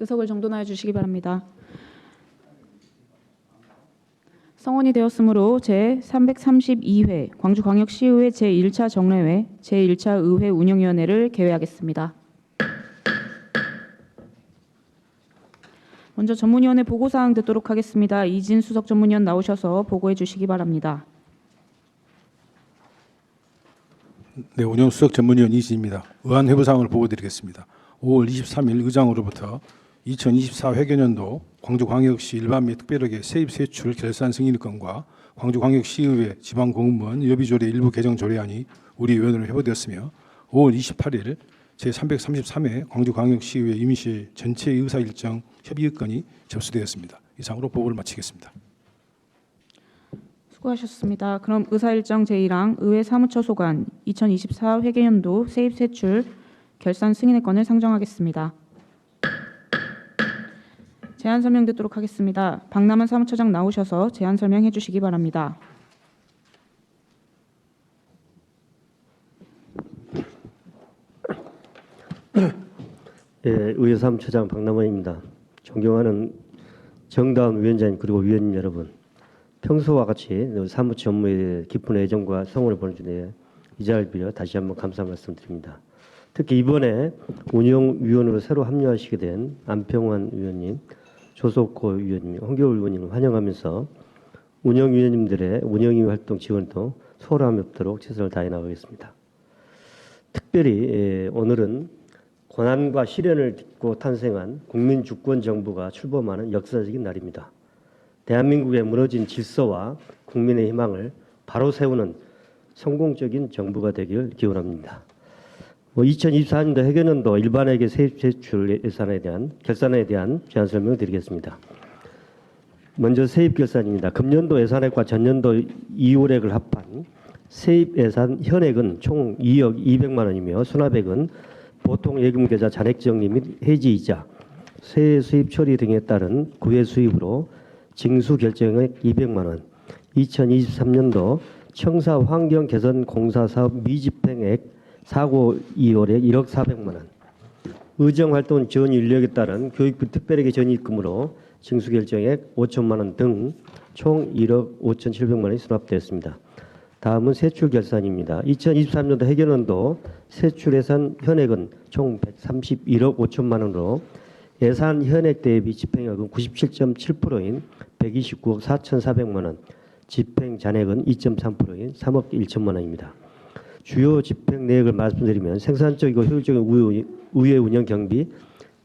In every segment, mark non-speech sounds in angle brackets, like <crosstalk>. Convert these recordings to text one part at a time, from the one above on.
의석을 정돈하여 주시기 바랍니다. 성원이 되었으므로 제 332회 광주광역시의회 제 1차 정례회 제 1차 의회 운영위원회를 개회하겠습니다. 먼저 전문위원회 보고사항 듣도록 하겠습니다. 이진 수석 전문위원 나오셔서 보고해 주시기 바랍니다. 네, 운영수석 전문위원 이진입니다. 의안 회부 사항을 보고드리겠습니다. 5월 23일 의장으로부터 2024 회계년도 광주광역시 일반 및 특별하게 세입 세출 결산 승인권과 광주광역시의회 지방공무원 여비조례 일부 개정 조례안이 우리 위원회로 회부되었으며 5월 28일 제333회 광주광역시의회 임시 전체 의사 일정 협의건이 접수되었습니다. 이상으로 보고를 마치겠습니다. 수고하셨습니다. 그럼 의사일정 제1항 의회 사무처 소관 2024 회계연도 세입 세출 결산 승인의 건을 상정하겠습니다. 제안 설명 듣도록 하겠습니다. 박남환 사무처장 나오셔서 제안 설명해 주시기 바랍니다. 예, 의회 사무처장 박남원입니다. 존경하는 정다운 위원장님 그리고 위원님 여러분, 평소와 같이 사무처 업무에 깊은 애정과 성원을 보내주네 이 자리를 빌어 다시 한번 감사 말씀드립니다. 특히 이번에 운영위원으로 새로 합류하시게 된 안평환 위원님, 조석호 위원님, 홍겨울 위원님을 환영하면서 운영위원님들의 운영위 활동 지원도 소홀함이 없도록 최선을 다해 나가겠습니다. 특별히 예, 오늘은 고난과 시련을 딛고 탄생한 국민 주권 정부가 출범하는 역사적인 날입니다. 대한민국의 무너진 질서와 국민의 희망을 바로 세우는 성공적인 정부가 되길 기원합니다. 뭐 2024년도 해결년도 일반에게 세입 제출 예산에 대한 결산에 대한 제안 설명을 드리겠습니다. 먼저 세입 결산입니다. 금년도 예산액과 전년도 이월액을 합한 세입 예산 현액은 총 2억 200만 원이며 수납액은 보통 예금 계좌 잔액 정리 및 해지 이자, 세액 수입 처리 등에 따른 구외 수입으로 징수 결정액 200만 원, 2023년도 청사 환경 개선 공사 사업 미집행액 사고 2월에 1억 400만 원, 의정 활동 지원 인력에 따른 교육비 특별하게 전입금으로 징수 결정액 5천만 원 등 총 1억 5천7백만 원이 수납되었습니다. 다음은 세출 결산입니다. 2023년도 해결년도 세출 예산 현액은 총 131억 5천만 원으로 예산 현액 대비 집행액은 97.7%인 129억 4,400만 원, 집행 잔액은 2.3%인 3억 1천만 원입니다. 주요 집행 내역을 말씀드리면 생산적이고 효율적인 우회- 운영 경비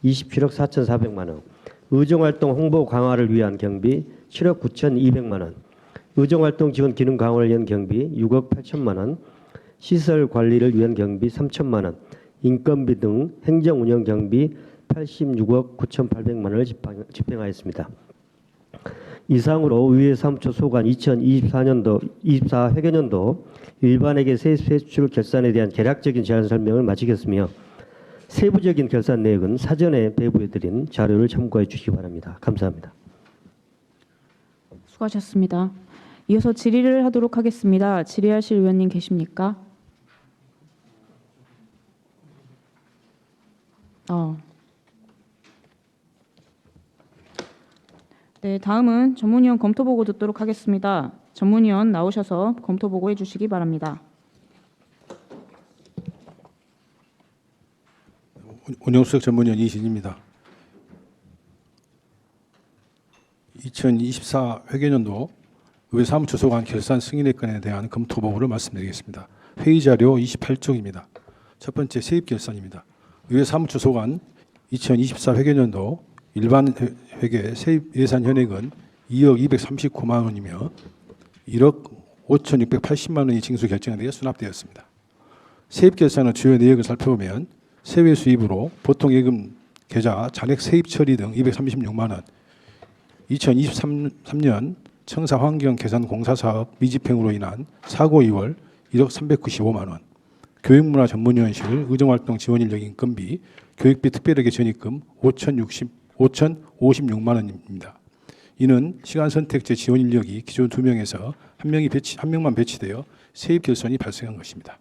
27억 4,400만 원, 의정활동 홍보 강화를 위한 경비 7억 9,200만 원, 의정활동 지원 기능 강화를 위한 경비 6억 8천만 원, 시설 관리를 위한 경비 3천만 원, 인건비 등 행정 운영 경비 86억 9,800만 원을 집행- 집행하였습니다. 이상으로 의회 사무처 소관 2024년도 24 회계년도 일반에게 세출 결산에 대한 개략적인 제안 설명을 마치겠으며 세부적인 결산 내역은 사전에 배부해드린 자료를 참고해 주시기 바랍니다. 감사합니다. 수고하셨습니다. 이어서 질의를 하도록 하겠습니다. 질의하실 의원님 계십니까? 어. 네, 다음은 전문위원 검토 보고 듣도록 하겠습니다. 전문위원 나오셔서 검토 보고해 주시기 바랍니다. 운영수석 전문위원 이진입니다. 2024 회계년도 의회 사무처 소관 결산 승인의 건에 대한 검토 보고를 말씀드리겠습니다. 회의 자료 28쪽입니다. 첫 번째 세입 결산입니다. 의회 사무처 소관 2024 회계년도 일반 회- 회계 세입 예산 현액은 2억 239만 원이며 1억 5,680만 원이 징수 결정에 대해 수납되었습니다. 세입 결산의 주요 내역을 살펴보면 세외 수입으로 보통 예금 계좌 잔액 세입 처리 등 236만 원, 2023년 청사 환경 개선 공사 사업 미집행으로 인한 사고 2월 1억 395만 원, 교육문화 전문위원실 의정활동 지원 인력 인건비, 교육비 특별하게 전입금 5,060 5,056만 원입니다. 이는 시간 선택제 지원 인력이 기존 두 명에서 한 명이 배치 한 명만 배치되어 세입 결손이 발생한 것입니다.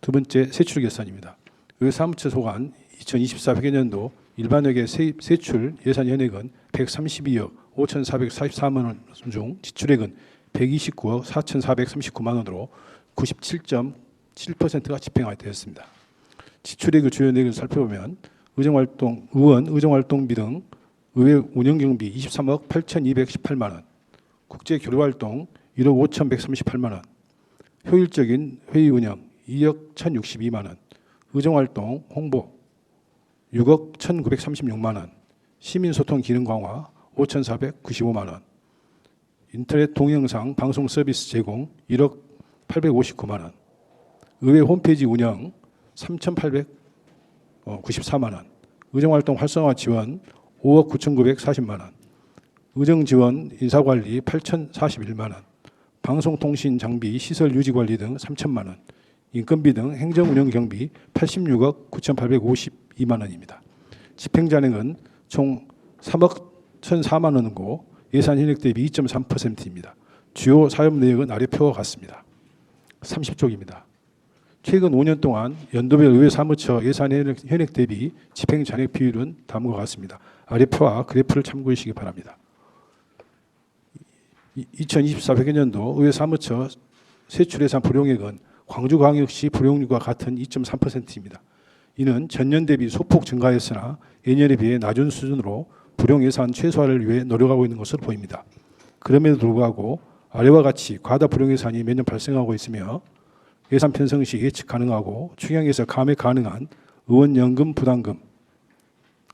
두 번째 세출 결산입니다. 의회 사무처 소관 2024 회계년도 일반역의 세입 세출 예산 현액은 132억 5,444만 원 중 지출액은 129억 4,439만 원으로 97.7%가 집행되었습니다. 지출액의 주요 내역을 살펴보면 의정활동 의원 의정활동비 등 의회 운영 경비 23억 8,218만 원, 국제 교류 활동 1억 5,138만 원, 효율적인 회의 운영 2억 1,062만 원, 의정 활동 홍보 6억 1,936만 원, 시민 소통 기능 강화 5,495만 원, 인터넷 동영상 방송 서비스 제공 1억 859만 원, 의회 홈페이지 운영 3,894만 원, 의정활동 활성화 지원 5억 9,940만 원, 의정 지원 인사관리 8,041만 원, 방송통신 장비 시설 유지 관리 등 3천만 원, 인건비 등 행정 운영 경비 86억 9,852만 원입니다. 집행잔액은 총 3억 1,004만 원이고 예산 현액 대비 2.3%입니다. 주요 사업 내역은 아래 표와 같습니다. 30쪽입니다. 최근 5년 동안 연도별 의회 사무처 예산 현액 대비 집행 잔액 비율은 다음과 같습니다. 아래 표와 그래프를 참고해 주시기 바랍니다. 2024 회계년도 의회 사무처 세출 예산 불용액은 광주광역시 불용률과 같은 2.3%입니다. 이는 전년 대비 소폭 증가했으나 예년에 비해 낮은 수준으로 불용 예산 최소화를 위해 노력하고 있는 것으로 보입니다. 그럼에도 불구하고 아래와 같이 과다 불용 예산이 매년 발생하고 있으며 예산 편성 시 예측 가능하고 추경에서 감액 가능한 의원 연금 부담금,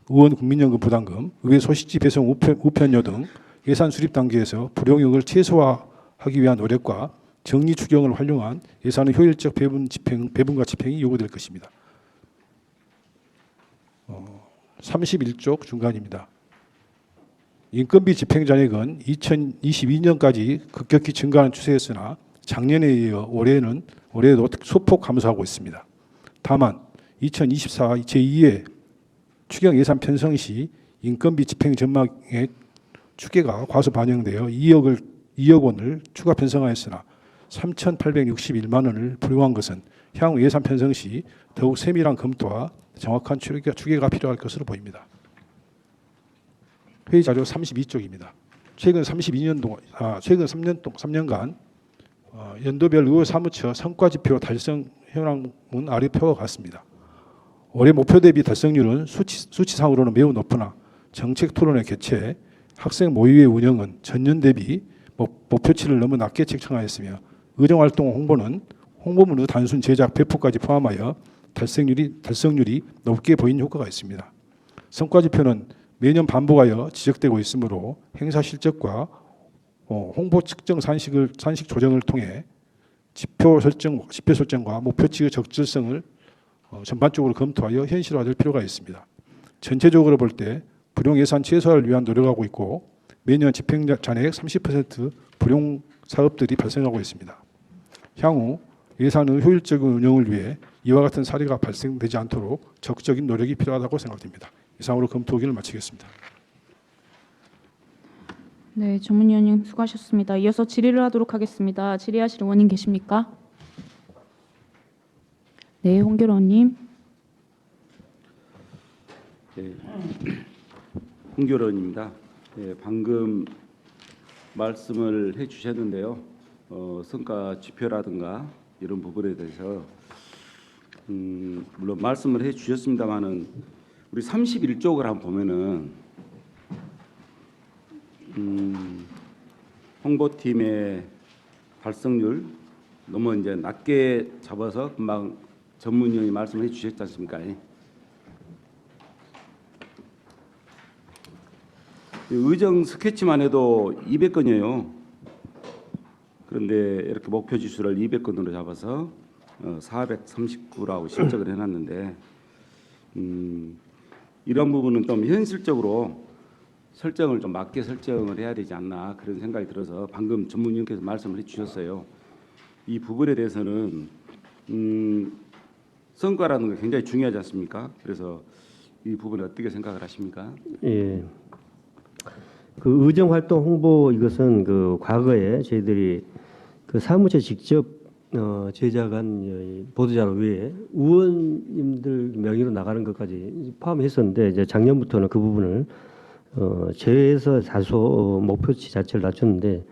의원 국민연금 부담금, 의회 소식지 배송 우편, 우편료 등 예산 수립 단계에서 불용액을 최소화하기 위한 노력과 정리 추경을 활용한 예산의 효율적 배분 집행, 배분과 집행이 요구될 것입니다. 어, 31쪽 중간입니다. 인건비 집행 잔액은 2022년까지 급격히 증가하는 추세였으나 작년에 이어 올해는 올해도 소폭 감소하고 있습니다. 다만 2024 제2회 추경 예산 편성 시 인건비 집행 전망액 추계가 과소 반영되어 2억을 2억 원을 추가 편성하였으나 3,861만 원을 불용한 것은 향후 예산 편성 시 더욱 세밀한 검토와 정확한 추계가, 추계가 필요할 것으로 보입니다. 회의 자료 32쪽입니다. 최근 32년 동안 아, 최근 3년 동 3년간 어, 연도별 의회 사무처 성과 지표 달성 현황은 아래 표와 같습니다. 올해 목표 대비 달성률은 수치, 수치상으로는 매우 높으나 정책 토론회 개최, 학생 모의회 운영은 전년 대비 목- 목표치를 너무 낮게 책정하였으며 의정활동 홍보는 홍보물의 단순 제작 배포까지 포함하여 달성률이 달성률이 높게 보인 효과가 있습니다. 성과 지표는 매년 반복하여 지적되고 있으므로 행사 실적과 어, 홍보 측정 산식을 산식 조정을 통해 지표 설정 지표 설정과 목표치의 적절성을 어, 전반적으로 검토하여 현실화될 필요가 있습니다. 전체적으로 볼 때 불용 예산 최소화를 위한 노력하고 있고 매년 집행 잔액 30% 불용 사업들이 발생하고 있습니다. 향후 예산의 효율적인 운영을 위해 이와 같은 사례가 발생되지 않도록 적극적인 노력이 필요하다고 생각됩니다. 이상으로 검토기를 마치겠습니다. 네, 전문위원님 수고하셨습니다. 이어서 질의를 하도록 하겠습니다. 질의하실 의원님 계십니까? 네, 홍결 의원님. 예, 홍교론입니다. 예, 방금 말씀을 해주셨는데요. 어, 성과 지표라든가 이런 부분에 대해서 음, 물론 말씀을 해주셨습니다만은 우리 31쪽을 한번 보면은 음, 홍보팀의 발성률 너무 이제 낮게 잡아서 금방 전문위원이 말씀해 주셨지 않습니까? 의정 스케치만 해도 200건이에요. 그런데 이렇게 목표 지수를 200건으로 잡아서 어, 439라고 실적을 해놨는데 음, 이런 부분은 좀 현실적으로 설정을 좀 맞게 설정을 해야 되지 않나 그런 생각이 들어서 방금 전문위원께서 말씀을 해주셨어요. 이 부분에 대해서는 음, 성과라는 게 굉장히 중요하지 않습니까? 그래서 이 부분에 어떻게 생각을 하십니까? 예. 그 의정 활동 홍보 이것은 그 과거에 저희들이 그 사무처 직접 어, 제작한 이 보도자료 외에 의원님들 명의로 나가는 것까지 포함했었는데 이제 작년부터는 그 부분을 어, 제외해서 다소 어, 목표치 자체를 낮췄는데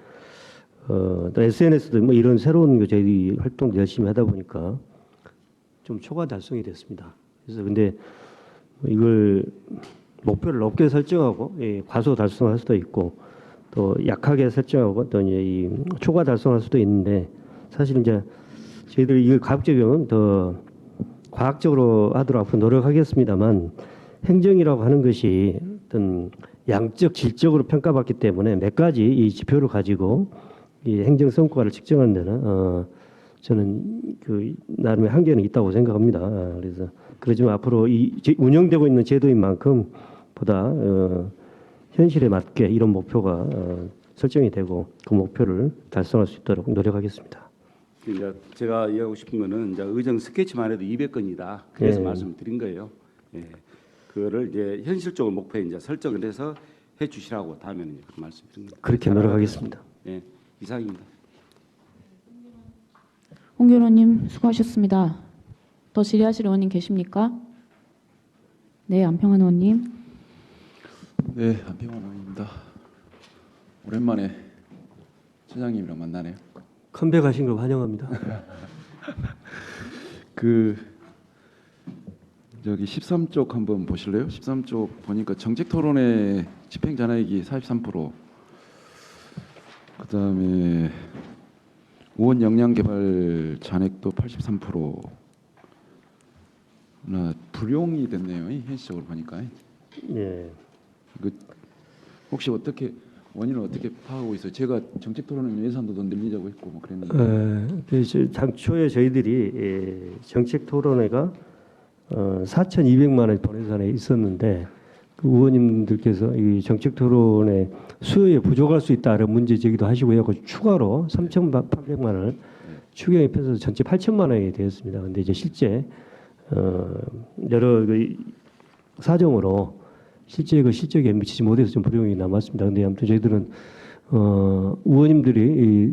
어, 또 SNS도 뭐 이런 새로운 거 저희 활동 열심히 하다 보니까 좀 초과 달성이 됐습니다. 그래서 근데 뭐 이걸 목표를 높게 설정하고 예, 과소 달성할 수도 있고 또 약하게 설정하고 또 이제 이 초과 달성할 수도 있는데 사실 이제 저희들이 이걸 가격 적용은 더 과학적으로 하도록 앞으로 노력하겠습니다만 행정이라고 하는 것이 어떤 양적 질적으로 평가받기 때문에 몇 가지 이 지표를 가지고 이 행정 성과를 측정하는 데는 어 저는 그 나름의 한계는 있다고 생각합니다. 아, 그래서 그러지만 앞으로 이 제- 운영되고 있는 제도인 만큼 보다 어 현실에 맞게 이런 목표가 어 설정이 되고 그 목표를 달성할 수 있도록 노력하겠습니다. 이제 제가 이야기하고 싶은 거는 이제 의정 스케치만 해도 200건이다. 그래서 예. 말씀을 드린 거예요. 예. 그거를 이제 현실적으로 목표에 이제 설정을 해서 해 주시라고 다음에는 이제 그 말씀 드립니다. 그렇게 노력하겠습니다. 예. 이상입니다. 의원님 수고하셨습니다. 더 질의하실 의원님 계십니까? 네, 안평환 의원님. 네, 안평원 의원입니다. 오랜만에 처장님이랑 만나네요. 컴백하신 걸 환영합니다. <laughs> 그 저기 13쪽 한번 보실래요? 13쪽 보니까 정책 토론회 집행 잔액이 43%. 그다음에 우원 역량 개발 잔액도 83%. 나 불용이 됐네요. 이 현실적으로 보니까. 예. 그 혹시 어떻게 원인을 어떻게 파악하고 있어요? 제가 정책 토론회 예산도 더 늘리자고 했고 뭐 그랬는데 어, 당초에 저희들이 예, 정책 토론회가 어, 4,200만 원 본예산에 있었는데 그 의원님들께서 이 정책 토론회 수요에 부족할 수 있다는 문제 제기도 하시고요. 그 추가로 3,800만 원을 추경에 펴서 전체 8천만 원이 되었습니다. 근데 이제 실제 어, 여러 그 사정으로 실제 그 실적에 미치지 못해서 좀 불용이 남았습니다. 근데 아무튼 저희들은 어, 의원님들이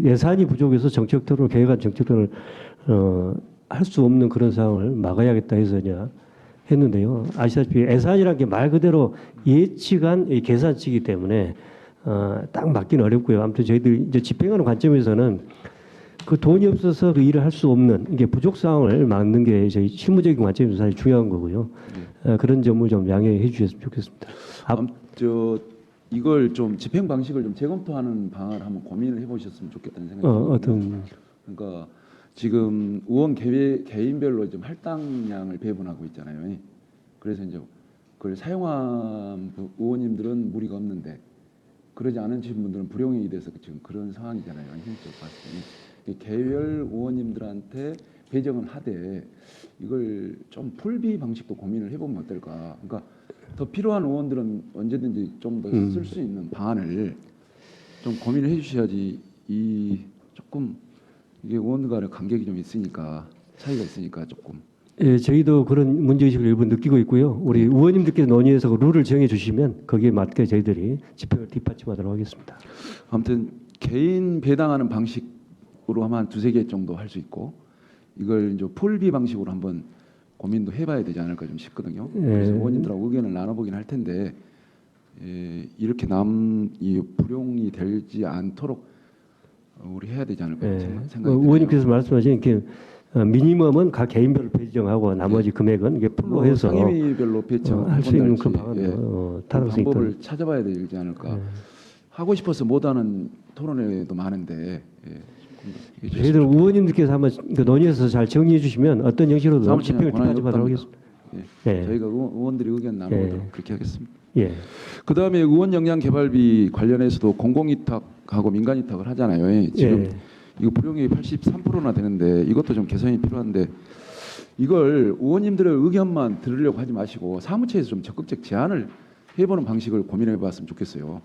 이 예산이 부족해서 정책 토론을 계획한 정책 토론을 어, 할 수 없는 그런 상황을 막아야겠다 해서냐 했는데요. 아시다시피 예산이라는 게 말 그대로 예측한 이 계산치이기 때문에 어, 딱 맞기는 어렵고요. 아무튼 저희들 이제 집행하는 관점에서는 그 돈이 없어서 그 일을 할 수 없는 이게 부족 상황을 막는 게 저희 실무적인 관점에서 사실 중요한 거고요. 어, 그런 점을 좀 양해해 주셨으면 좋겠습니다. 앞- 암, 저 이걸 좀 집행 방식을 좀 재검토하는 방안을 한번 고민을 해보셨으면 좋겠다는 생각이 어, 들거든요. 어떤 그러니까 지금 의원 개별, 개인별로 좀 할당량을 배분하고 있잖아요. 그래서 이제 그걸 사용한 그 의원님들은 무리가 없는데 그러지 않은 분들은 불용이 돼서 지금 그런 상황이잖아요. 현실적으로 봤을 이 개별 의원님들한테 배정은 하되 이걸 좀 풀비 방식도 고민을 해보면 어떨까. 그러니까 더 필요한 의원들은 언제든지 좀 더 쓸 수 있는 방안을 좀 고민을 해주셔야지 이 조금 이게 의원 간의 간격이 좀 있으니까 차이가 있으니까 조금 예, 저희도 그런 문제의식을 일부 느끼고 있고요. 우리 의원님들께서 논의해서 그 룰을 정해 주시면 거기에 맞게 저희들이 집행을 뒷받침하도록 하겠습니다. 아무튼 개인 배당하는 방식으로 하면 한 두세 개 정도 할 수 있고 이걸 이제 풀비 방식으로 한번 고민도 해봐야 되지 않을까 좀 싶거든요. 그래서 예. 의원님들하고 의견을 나눠보긴 할 텐데 예, 이렇게 남이 불용이 되지 않도록 어, 우리 해야 되지 않을까 예. 생각- 뭐 생각이 드네요. 의원님께서 말씀하신 이렇게 어, 미니멈은 각 개인별로 배정하고 나머지 금액은 이게 풀로 뭐 해서 상임위별로 배정 어, 할수 있는 그 방안도 날지, 예. 어, 그 타당성이 있다. 방법을 찾아봐야 되지 않을까. 예. 하고 싶어서 못하는 토론회도 많은데 예, 저희들 의원님들께서 한번 그 논의해서 잘 정리해 주시면 어떤 형식으로든 집행을 뒷받침하도록 없답니다. 하겠습니다. 예. 예. 저희가 의원- 의원들이 의견 나누도록 예. 그렇게 하겠습니다. 예. 그 다음에 의원 역량 개발비 관련해서도 공공위탁하고 민간위탁을 하잖아요. 예. 지금 예. 이거 불용률이 83%나 되는데 이것도 좀 개선이 필요한데 이걸 의원님들의 의견만 들으려고 하지 마시고 사무처에서 좀 적극적 제안을 해보는 방식을 고민해 봤으면 좋겠어요.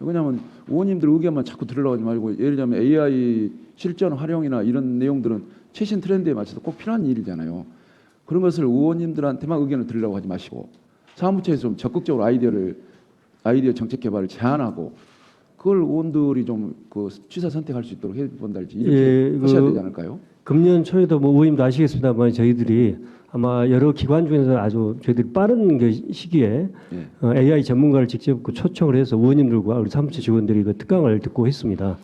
왜냐하면 의원님들 의견만 자꾸 들으려고 하지 말고 예를 들면 AI 실전 활용이나 이런 내용들은 최신 트렌드에 맞춰서 꼭 필요한 일이잖아요. 그런 것을 의원님들한테만 의견을 들으려고 하지 마시고 사무처에서 좀 적극적으로 아이디어를 아이디어 정책 개발을 제안하고 그걸 의원들이 좀그 취사 선택할 수 있도록 해본달지 이렇게 예, 하셔야 그- 되지 않을까요? 금년 초에도 뭐 의원님도 아시겠습니다만 저희들이 아마 여러 기관 중에서 아주 저희들이 빠른 그 시기에 예. 어, AI 전문가를 직접 그 초청을 해서 의원님들과 우리 사무처 직원들이 그 특강을 듣고 했습니다.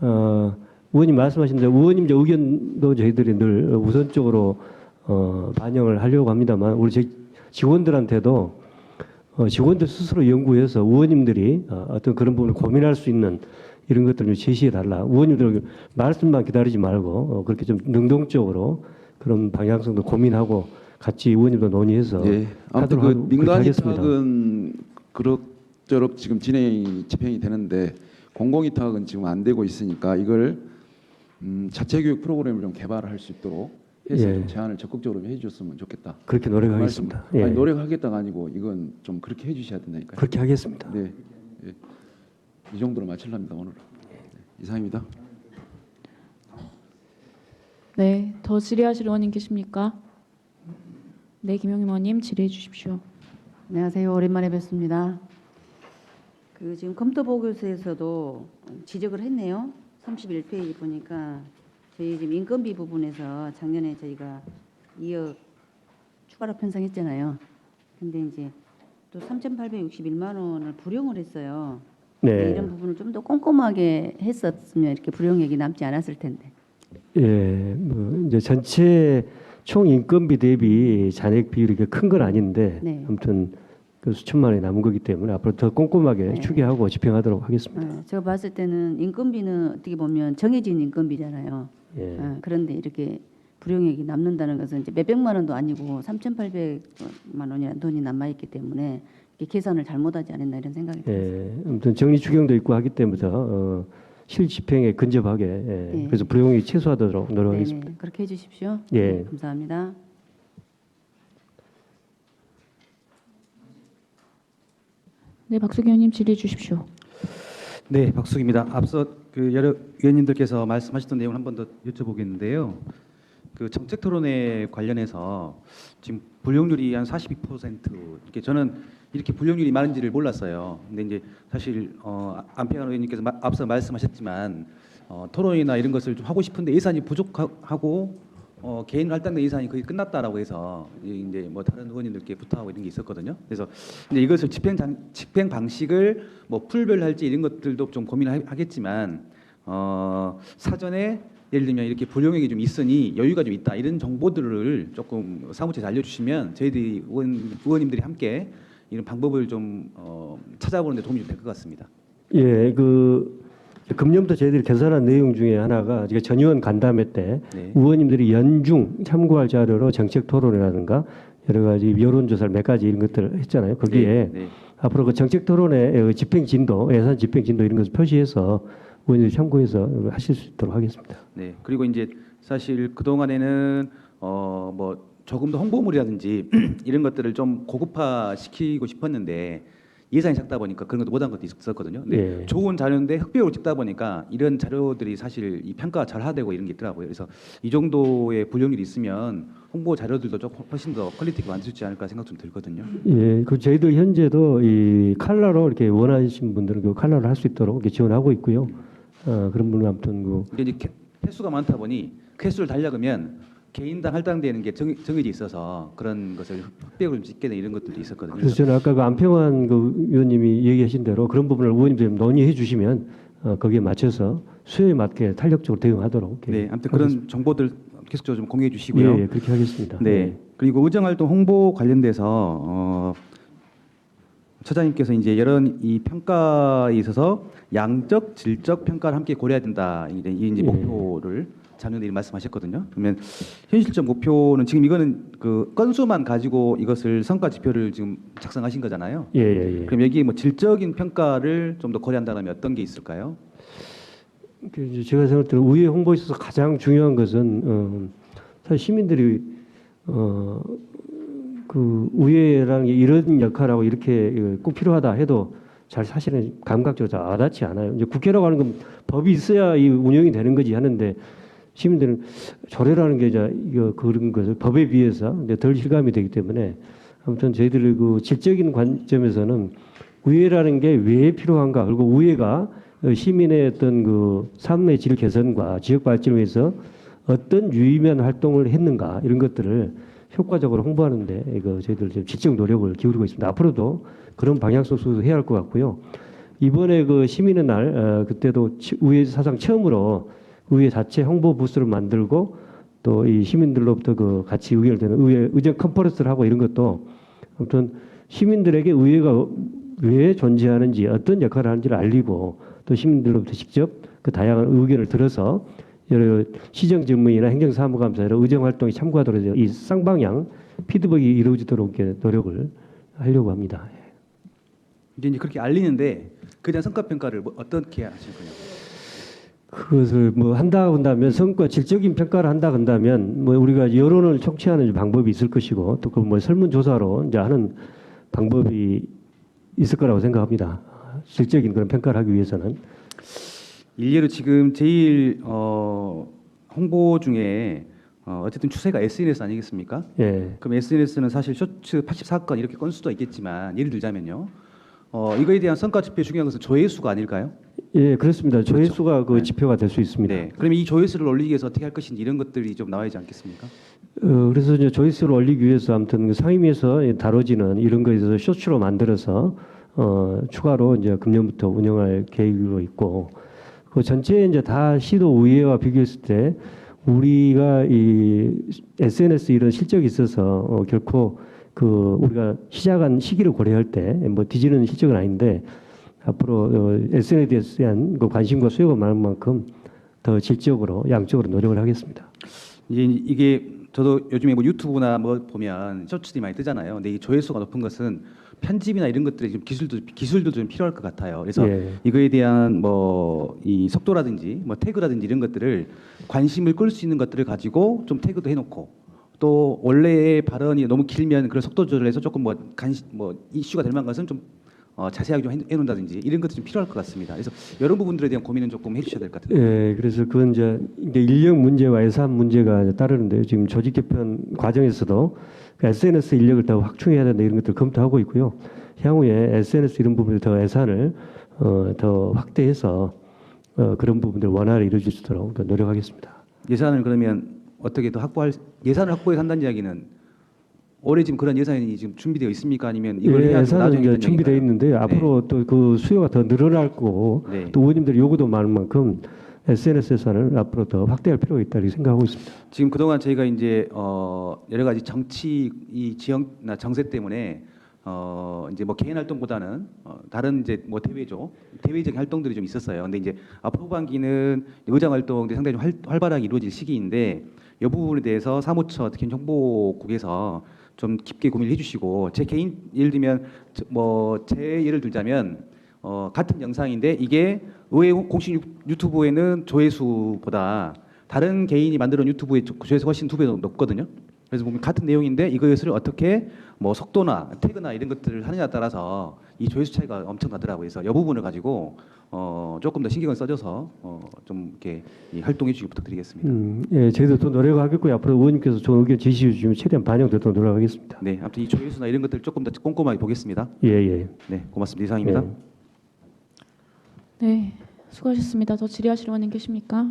어, 의원님 말씀하신 대로 의원님 의견도 저희들이 늘 우선적으로 어, 반영을 하려고 합니다만 우리 저희 직원들한테도 어, 직원들 스스로 연구해서 의원님들이 어, 어떤 그런 부분을 고민할 수 있는 이런 것들을 좀 제시해 달라. 의원님들 말씀만 기다리지 말고 어, 그렇게 좀 능동적으로 그런 방향성도 고민하고 같이 의원님도 논의해서 예. 아무튼 그 하고 그렇게 민간 하겠습니다. 위탁은 그럭저럭 지금 진행이 집행이 되는데 공공 위탁은 지금 안 되고 있으니까 이걸 음, 자체 교육 프로그램을 좀 개발할 수 있도록 해서 예. 좀 제안을 적극적으로 해주셨으면 좋겠다. 그렇게 노력하겠습니다. 말씀- 아니, 예. 노력하겠다가 아니고 이건 좀 그렇게 해주셔야 된다니까요. 그렇게 하겠습니다. 네, 예. 이 정도로 마칠랍니다 오늘. 네, 이상입니다. 네, 더 질의하실 의원님 계십니까? 네, 김용임 의원님 질의해 주십시오. 안녕하세요. 오랜만에 뵙습니다. 그 지금 검토 보고서에서도 지적을 했네요. 31페이지 보니까 저희 지금 인건비 부분에서 작년에 저희가 2억 추가로 편성했잖아요. 근데 이제 또 3,861만 원을 불용을 했어요. 네. 이런 부분을 좀 더 꼼꼼하게 했었으면 이렇게 불용액이 남지 않았을 텐데. 예, 뭐 이제 전체 총 인건비 대비 잔액 비율이 큰건 아닌데 네. 아무튼 그 수천만 원이 남은 거기 때문에 앞으로 더 꼼꼼하게 네. 추계하고 집행하도록 하겠습니다. 어, 제가 봤을 때는 인건비는 어떻게 보면 정해진 인건비잖아요. 예. 어, 그런데 이렇게 불용액이 남는다는 것은 이제 몇백만 원도 아니고 3,800만 원이라는 돈이 남아 있기 때문에 이게 계산을 잘못하지 않았나 이런 생각이 들어요. 예, 아무튼 정리 추경도 있고 하기 때문에 어, 실집행에 근접하게 예, 네. 그래서 불용이 최소화되도록 노력하겠습니다. 네네, 그렇게 해주십시오. 예. 네, 감사합니다. 네, 박수기 의원님 질의해 주십시오. 네, 박수기입니다. 앞서 그 여러 위원님들께서 말씀하셨던 내용을 한 번 더 여쭤보겠는데요. 그 정책 토론회 관련해서 지금 불용률이 한 42% 이렇게 저는 이렇게 불용률이 많은지를 몰랐어요. 근데 이제 사실 어, 안평환 의원님께서 마- 앞서 말씀하셨지만 어, 토론이나 이런 것을 좀 하고 싶은데 예산이 부족하고 어, 개인 할당된 예산이 거의 끝났다라고 해서 이제 뭐 다른 의원님들께 부탁하고 이런 게 있었거든요. 그래서 이제 이것을 집행 장, 집행 방식을 뭐 풀별 할지 이런 것들도 좀 고민하겠지만 어, 사전에 예를 들면 이렇게 불용액이 좀 있으니 여유가 좀 있다 이런 정보들을 조금 사무처에서 알려주시면 저희들이 의원, 의원님들이 함께 이런 방법을 좀 어, 찾아보는데 도움이 좀 될 것 같습니다. 예, 그 금년부터 저희들이 개선한 내용 중에 하나가 제가 전 의원 간담회 때 네. 의원님들이 연중 참고할 자료로 정책 토론이라든가 여러 가지 여론조사를 몇 가지 이런 것들을 했잖아요. 거기에 네, 네. 앞으로 그 정책 토론의 집행 진도, 예산 집행 진도 이런 것을 표시해서 의원님들이 참고해서 하실 수 있도록 하겠습니다. 네. 그리고 이제 사실 그 동안에는 어 뭐 조금 더 홍보물이라든지 <clears throat> 이런 것들을 좀 고급화 시키고 싶었는데 예산이 작다 보니까 그런 것도 못한 것도 있었거든요. 근데 예. 좋은 자료인데 흑백으로 찍다 보니까 이런 자료들이 사실 이 평가가 잘 하되고 이런 게 있더라고요. 그래서 이 정도의 불용률이 있으면 홍보 자료들도 조금 훨씬 더 퀄리티가 있지 않을까 생각 좀 들거든요. 예, 그 저희들 현재도 이 칼라로 이렇게 원하시는 분들은 그 칼라를 할수 있도록 이렇게 지원하고 있고요. 어, 그런 분은 아무튼 그 이제 캐- 횟수가 많다 보니 횟수를 달려가면 개인당 할당되는 게 정, 정해져 있어서 그런 것을 좀 찍게 되는 이런 것들도 있었거든요. 그래서 저는 아까 그 안평환 그 위원님이 얘기하신 대로 그런 부분을 의원님들이 논의해 주시면 어, 거기에 맞춰서 수요에 맞게 탄력적으로 대응하도록 네, 아무튼 하겠습니다. 그런 정보들 계속적으로 좀 공유해 주시고요. 예, 예, 그렇게 하겠습니다. 네. 그리고 의정활동 홍보 관련돼서 어, 처장님께서 이제 여러 이 평가에 있어서 양적, 질적 평가를 함께 고려해야 된다. 이제 이 이제 예. 목표를 작년에 말씀하셨거든요. 그러면 현실적 목표는 지금 이거는 그 건수만 가지고 이것을 성과 지표를 지금 작성하신 거잖아요. 예, 예, 예. 그럼 여기 뭐 질적인 평가를 좀 더 고려한다면 어떤 게 있을까요? 그 제가 생각할 때는 우회 홍보에 있어서 가장 중요한 것은 어, 사실 시민들이 어, 그 우회라는 게 이런 역할하고 이렇게 어, 꼭 필요하다 해도 잘 사실은 감각적으로 잘 와닿지 않아요. 이제 국회라고 하는 건 법이 있어야 이 운영이 되는 거지 하는데 시민들은 조례라는 게 이제 이거 그런 것을 법에 비해서 이제 덜 실감이 되기 때문에 아무튼 저희들 그 질적인 관점에서는 우회라는 게 왜 필요한가 그리고 우회가 어, 시민의 어떤 그 삶의 질 개선과 지역 발전을 위해서 어떤 유의미한 활동을 했는가 이런 것들을 효과적으로 홍보하는데 이거 저희들 지금 지적 노력을 기울이고 있습니다. 앞으로도 그런 방향 속에서 해야 할 것 같고요. 이번에 그 시민의 날 어, 그때도 치- 의회 사상 처음으로 의회 자체 홍보 부스를 만들고 또 이 시민들로부터 그 같이 의견을 되는 의회 의정 컨퍼런스를 하고 이런 것도 아무튼 시민들에게 의회가 왜 존재하는지 어떤 역할을 하는지를 알리고 또 시민들로부터 직접 그 다양한 의견을 들어서 여러 시정 전문이나 행정사무감사 여러 의정 활동에 참고하도록 해서 이 쌍방향 피드백이 이루어지도록 노력을 하려고 합니다. 이제 이제 그렇게 알리는데 대한 성과 평가를 뭐 어떻게 하실 거냐고. 그것을 뭐 한다 한다면 성과 질적인 평가를 한다 한다면 뭐 우리가 여론을 청취하는 방법이 있을 것이고 또 그 뭐 설문조사로 이제 하는 방법이 있을 거라고 생각합니다. 질적인 그런 평가를 하기 위해서는 일례로 지금 제일 어, 홍보 중에 어, 어쨌든 추세가 SNS 아니겠습니까? 예. 그럼 SNS는 사실 쇼츠 84건 이렇게 건수도 있겠지만 예를 들자면요. 어, 이거에 대한 성과 지표 중요한 것은 조회수가 아닐까요? 예, 그렇습니다. 조회수가 그 네. 지표가 될 수 있습니다. 네. 그러면 이 조회수를 올리기 위해서 어떻게 할 것인지 이런 것들이 좀 나와야지 않겠습니까? 어, 그래서 이제 조회수를 올리기 위해서 아무튼 그 상임위에서 다뤄지는 이런 거에 대해서 쇼츠로 만들어서 어, 추가로 이제 금년부터 운영할 계획으로 있고 그 전체 이제 다 시도 의회와 비교했을 때 우리가 이 SNS 이런 실적이 있어서 어, 결코 그 우리가 시작한 시기를 고려할 때 뭐 뒤지는 실적은 아닌데 앞으로 어, SNS에 대한 그 관심과 수요가 많은 만큼 더 질적으로 양적으로 노력을 하겠습니다. 이제 이게 저도 요즘에 뭐 유튜브나 뭐 보면 쇼츠들이 많이 뜨잖아요. 근데 이 조회수가 높은 것은 편집이나 이런 것들이 좀 기술도 기술도 좀 필요할 것 같아요. 그래서 예. 이거에 대한 뭐 이 속도라든지 뭐 태그라든지 이런 것들을 관심을 끌 수 있는 것들을 가지고 좀 태그도 해놓고 또 원래의 발언이 너무 길면 그런 속도 조절해서 조금 뭐 간시 뭐 이슈가 될 만한 것은 좀 어, 자세하게 좀 해- 해놓는다든지 이런 것들이 좀 필요할 것 같습니다. 그래서 이런 부분들에 대한 고민은 조금 해주셔야 될 것 같아요. 예, 그래서 그건 이제 인력 문제와 예산 문제가 따르는데요. 지금 조직 개편 과정에서도 그 SNS 인력을 더 확충해야 된다 이런 것들 검토하고 있고요. 향후에 SNS 이런 부분을 더 예산을 어, 더 확대해서 어, 그런 부분들 원활히 이루어질 수 있도록 노력하겠습니다. 예산을 그러면 어떻게 더 확보할 예산을 확보해서 한다는 이야기는 올해 지금 그런 예산이 지금 준비되어 있습니까? 아니면 이걸 예, 해야 예산은 이제 준비되어? 있는데 네. 앞으로 또그 수요가 더 늘어날 거고 네. 또 의원님들 요구도 많은 만큼 SNS 예산을 앞으로 더 확대할 필요가 있다 이렇게 생각하고 있습니다. 지금 그동안 저희가 이제 어 여러 가지 정치 이 지역나 정세 때문에 어 이제 뭐 개인 활동보다는 어 다른 이제 뭐 대외죠 대외적인 활동들이 좀 있었어요. 근데 이제 앞으로 후반기는 의장 활동들이 상당히 좀 활, 활발하게 이루어질 시기인데 이 부분에 대해서 사무처 특히 정보국에서 좀 깊게 고민을 해주시고 제 개인 예를 들면 뭐 제 예를 들자면 어, 같은 영상인데 이게 의회 공식 유- 유튜브에는 조회수보다 다른 개인이 만들어 놓은 유튜브의 조- 조회수가 훨씬 두 배 높거든요. 그래서 보면 같은 내용인데 이것을 어떻게 뭐 속도나 태그나 이런 것들을 하느냐에 따라서 이 조회수 차이가 엄청 나더라고요. 그래서 이 부분을 가지고 어, 조금 더 신경을 써줘서 어, 좀 이렇게 이 활동해 주시기 부탁드리겠습니다. 음, 예, 저희도 또 노력하겠고요. 앞으로 의원님께서 좋은 의견 제시해 주시면 최대한 반영되도록 노력하겠습니다. 네, 아무튼 이 조회수나 이런 것들 조금 더 꼼꼼하게 보겠습니다. 예, 예. 네, 고맙습니다. 이상입니다. 예. 네, 수고하셨습니다. 더 질의하실 의원님 계십니까?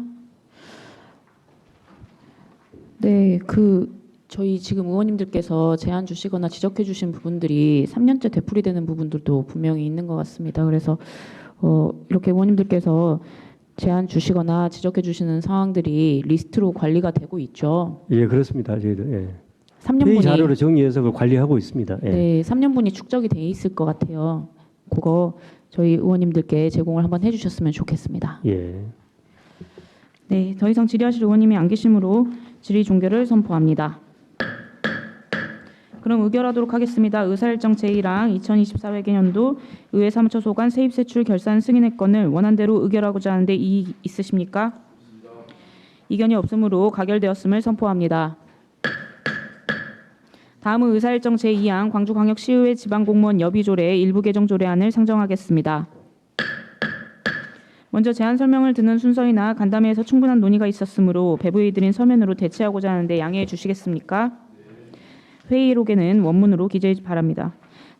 네, 그 저희 지금 의원님들께서 제안 주시거나 지적해 주신 부분들이 3년째 되풀이 되는 부분들도 분명히 있는 것 같습니다. 그래서 어, 이렇게 의원님들께서 제안 주시거나 지적해 주시는 상황들이 리스트로 관리가 되고 있죠. 예, 그렇습니다. 저희도 예. 회의 3년분이 자료를 정리해서 그걸 관리하고 있습니다. 예. 네, 3년분이 축적이 돼 있을 것 같아요. 그거 저희 의원님들께 제공을 한번 해주셨으면 좋겠습니다. 예. 네, 더 이상 질의하실 의원님이 안 계시므로 질의 종결을 선포합니다. 그럼 의결하도록 하겠습니다. 의사일정 제1항 2024회계년도 의회 사무처 소관 세입세출 결산 승인의 건을 원안대로 의결하고자 하는데 이의 있으십니까? 이견이 없으므로 가결되었음을 선포합니다. 다음은 의사일정 제2항 광주광역시의회 지방공무원 여비조례 일부 개정 조례안을 상정하겠습니다. 먼저 제안 설명을 듣는 순서이나 간담회에서 충분한 논의가 있었으므로 배부에 드린 서면으로 대체하고자 하는데 양해해 주시겠습니까? 회의록에는 원문으로 기재해 바랍니다.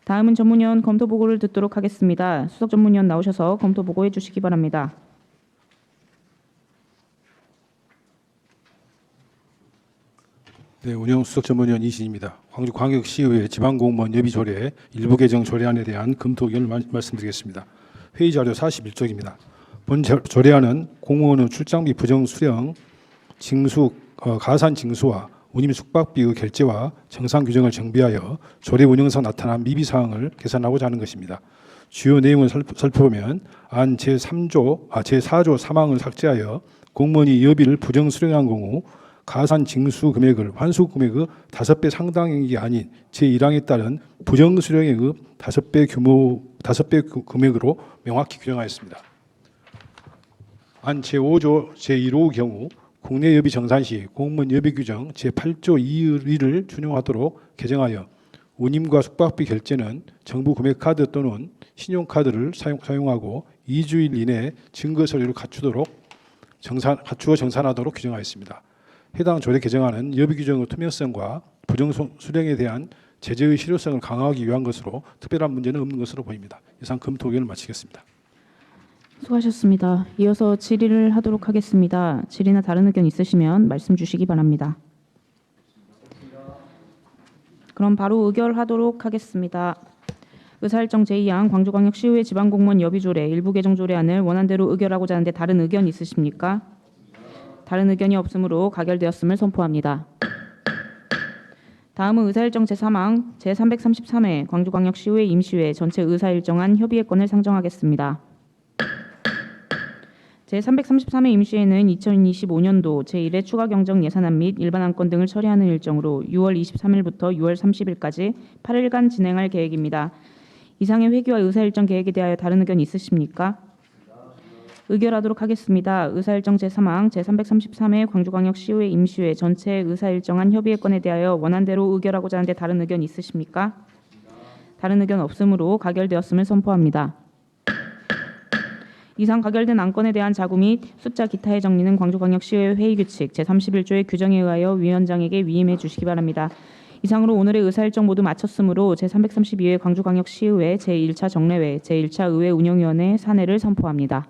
다음은 전문위원 검토 보고를 듣도록 하겠습니다. 수석 전문위원 나오셔서 검토 보고해 주시기 바랍니다. 네, 운영 수석 전문위원 이신입니다. 광주 광역시의회 지방공무원 예비 조례 일부 개정 조례안에 대한 검토 의견을 말- 말씀드리겠습니다. 회의 자료 41쪽입니다. 본 조- 조례안은 공무원의 출장비 부정 수령, 징수, 어, 가산 징수와 운임 숙박비의 결제와 정상 규정을 정비하여 조례 운영상 나타난 미비 사항을 개선하고자 하는 것입니다. 주요 내용을 살- 살펴보면 안 제3조, 아 제4조 3항을 삭제하여 공무원이 여비를 부정 수령한 경우 가산 징수 금액을 환수 금액의 다섯 배 상당액이 아닌 제1항에 따른 부정 수령액의 다섯 배 규모 다섯 배 그- 금액으로 명확히 규정하였습니다. 안 제5조 제1호 경우 국내 여비 정산 시 공무원 여비 규정 제8조 2를 준용하도록 개정하여 운임과 숙박비 결제는 정부 금액카드 또는 신용카드를 사용, 사용하고 2주일 이내 증거 서류를 갖추도록 정산, 갖추어 정산하도록 규정하였습니다. 해당 조례 개정안은 여비 규정의 투명성과 부정 수- 수령에 대한 제재의 실효성을 강화하기 위한 것으로 특별한 문제는 없는 것으로 보입니다. 이상 검토 의견을 마치겠습니다. 수고하셨습니다. 이어서 질의를 하도록 하겠습니다. 질의나 다른 의견 있으시면 말씀 주시기 바랍니다. 그럼 바로 의결하도록 하겠습니다. 의사일정 제2항 광주광역시의회 지방공무원 여비조례 일부 개정 조례안을 원안대로 의결하고자 하는데 다른 의견 있으십니까? 다른 의견이 없으므로 가결되었음을 선포합니다. 다음은 의사일정 제3항 제333회 광주광역시의회 임시회 전체 의사일정안 협의의 건을 상정하겠습니다. 제333회 임시회는 2025년도 제1회 추가 경정 예산안 및 일반 안건 등을 처리하는 일정으로 6월 23일부터 6월 30일까지 8일간 진행할 계획입니다. 이상의 회기와 의사일정 계획에 대하여 다른 의견 있으십니까? 의결하도록 하겠습니다. 의사일정 제3항 제333회 광주광역시의회 임시회 전체 의사일정안 협의의 건에 대하여 원안대로 의결하고자 하는데 다른 의견 있으십니까? 다른 의견 없으므로 가결되었음을 선포합니다. 이상 가결된 안건에 대한 자구 및 숫자 기타의 정리는 광주광역시의회 회의 규칙 제31조의 규정에 의하여 위원장에게 위임해 주시기 바랍니다. 이상으로 오늘의 의사일정 모두 마쳤으므로 제332회 광주광역시의회 제1차 정례회 제1차 의회 운영위원회 사내를 선포합니다.